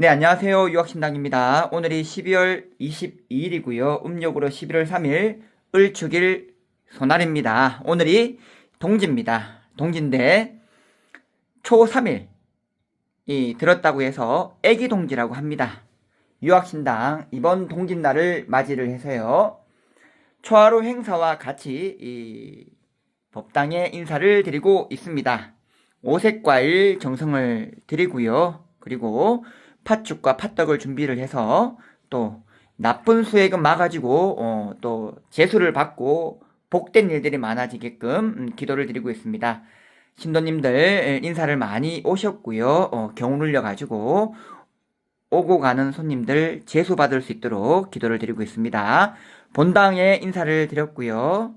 네, 안녕하세요. 유학신당입니다. 오늘이 12월 22일이고요. 음력으로 11월 3일 을축일 소날입니다. 오늘이 동지입니다. 동지인데 초 3일 이 들었다고 해서 애기 동지라고 합니다. 유학신당 이번 동짓날을 맞이를 해서요. 초하루 행사와 같이 이 법당에 인사를 드리고 있습니다. 오색과일 정성을 드리고요. 그리고 팥죽과 팥떡을 준비를 해서 또 나쁜 수액은 막아주고 어, 또 재수를 받고 복된 일들이 많아지게끔 음, 기도를 드리고 있습니다. 신도님들 인사를 많이 오셨고요. 어, 경을 울려가지고 오고 가는 손님들 재수 받을 수 있도록 기도를 드리고 있습니다. 본당에 인사를 드렸고요.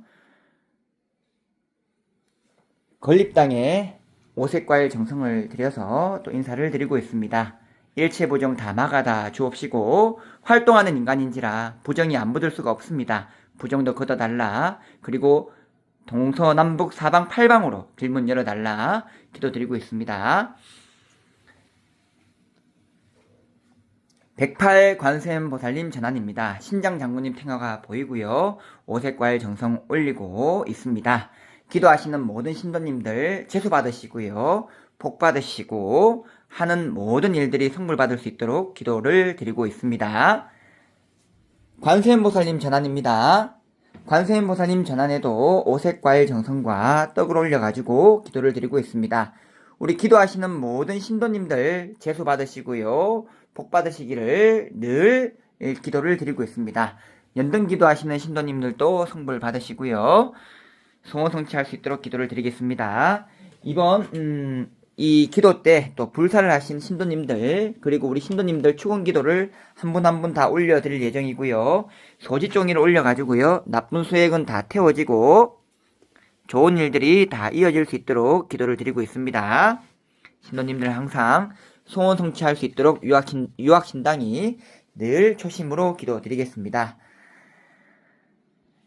건립당에 오색과일 정성을 들여서 또 인사를 드리고 있습니다. 일체 부정 다 막아다 주옵시고 활동하는 인간인지라 부정이 안 묻을 수가 없습니다. 부정도 걷어달라. 그리고 동서남북 사방 팔방으로 길문 열어달라. 기도드리고 있습니다. 108 관세음보살님 전환입니다. 신장 장군님 탱화가 보이고요. 오색과일 정성 올리고 있습니다. 기도하시는 모든 신도님들 재수 받으시고요. 복 받으시고 하는 모든 일들이 성불 받을 수 있도록 기도를 드리고 있습니다. 관세음보살님 전환입니다. 관세음보살님 전환에도 오색과일 정성과 떡을 올려가지고 기도를 드리고 있습니다. 우리 기도하시는 모든 신도님들 재수 받으시고요. 복 받으시기를 늘 기도를 드리고 있습니다. 연등 기도하시는 신도님들도 성불 받으시고요. 소원 성취할 수 있도록 기도를 드리겠습니다. 이번 음, 이 기도 때 또 불사를 하신 신도님들 그리고 우리 신도님들 축원 기도를 한 분 한 분 다 올려드릴 예정이고요. 소지 종이를 올려가지고요. 나쁜 수액은 다 태워지고 좋은 일들이 다 이어질 수 있도록 기도를 드리고 있습니다. 신도님들 항상 소원 성취할 수 있도록 유학신, 유학신당이 늘 초심으로 기도 드리겠습니다.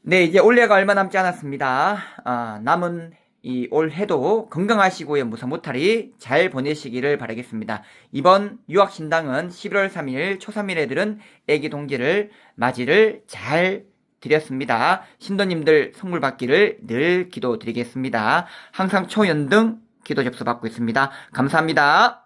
네, 이제 올해가 얼마 남지 않았습니다. 아, 남은 이 올해도 건강하시고요. 무사 무탈이 잘 보내시기를 바라겠습니다. 이번 유학신당은 11월 3일 초3일 애들은 애기 동지를 맞이를 잘 드렸습니다. 신도님들 선물 받기를 늘 기도 드리겠습니다. 항상 초연등 기도 접수 받고 있습니다. 감사합니다.